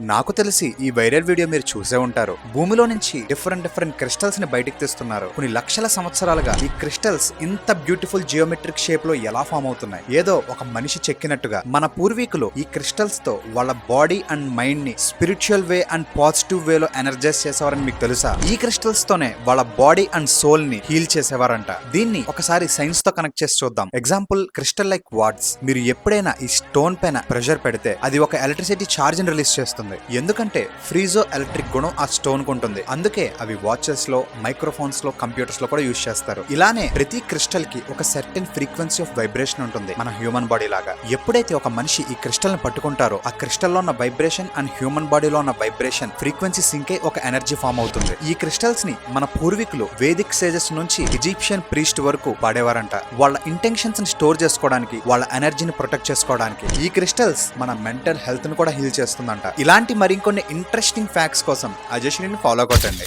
నాకు తెలిసి ఈ వైరల్ వీడియో మీరు చూసే ఉంటారు. భూమిలో నుంచి డిఫరెంట్ డిఫరెంట్ క్రిస్టల్స్ని బయటకు తీస్తున్నారు. కొన్ని లక్షల సంవత్సరాలుగా ఈ క్రిస్టల్స్ ఇంత బ్యూటిఫుల్ జియోమెట్రిక్ షేప్లో ఎలా ఫామ్ అవుతున్నాయి? ఏదో ఒక మనిషి చెక్కినట్టుగా మన పూర్వీకులు ఈ క్రిస్టల్స్తో వాళ్ళ బాడీ అండ్ మైండ్ని spiritual way and positive way లో ఎనర్జైజ్ చేసేవారని మీకు తెలుసా? ఈ క్రిస్టల్స్ తోనే వాళ్ళ బాడీ అండ్ సోల్ని హీల్ చేసేవారంట. దీన్ని ఒకసారి సైన్స్తో కనెక్ట్ చేసి చూద్దాం. ఎగ్జాంపుల్ క్రిస్టల్ లైక్ వాట్స్ మీరు ఎప్పుడైనా ఈ స్టోన్ పైన ప్రెషర్ పెడితే అది ఒక ఎలక్ట్రిసిటీ చార్జ్ని రిలీజ్ చేస్తుంది. ఎందుకంటే ఫ్రీజో ఎలక్ట్రిక్ గుణం ఆ స్టోన్కు ఉంటుంది. అందుకే అవి వాచెస్లో మైక్రోఫోన్స్లో కంప్యూటర్స్లో కూడా యూజ్ చేస్తారు. ఇలానే ప్రతి క్రిస్టల్కి ఒక సర్టెన్ ఫ్రీక్వెన్సీ ఆఫ్ వైబ్రేషన్ ఉంటుంది మన హ్యూమన్ బాడీ లాగా. ఎప్పుడైతే ఒక మనిషి ఈ క్రిస్టల్ని పట్టుకుంటారో ఆ క్రిస్టల్లో ఉన్న వైబ్రేషన్ అండ్ హ్యూమన్ బాడీలో ఉన్న వైబ్రేషన్ ఫ్రీక్వెన్సీ సింక్ ఒక ఎనర్జీ ఫామ్ అవుతుంది. ఈ క్రిస్టల్స్ని మన పూర్వీకులు వేదిక్ సేజెస్ నుంచి ఈజిప్షియన్ ప్రీస్ట్ వరకు వాడేవారంట. వాళ్ళ ఇంటెన్షన్స్ని స్టోర్ చేసుకోవడానికి వాళ్ళ ఎనర్జీని ప్రొటెక్ట్ చేసుకోవడానికి ఈ క్రిస్టల్స్ మన మెంటల్ హెల్త్ని కూడా హీల్ చేస్తుందంట. ఇలా ఇలాంటి మరికొన్ని ఇంట్రెస్టింగ్ ఫ్యాక్ట్స్ కోసం అజశ్రీని ఫాలో కొట్టండి.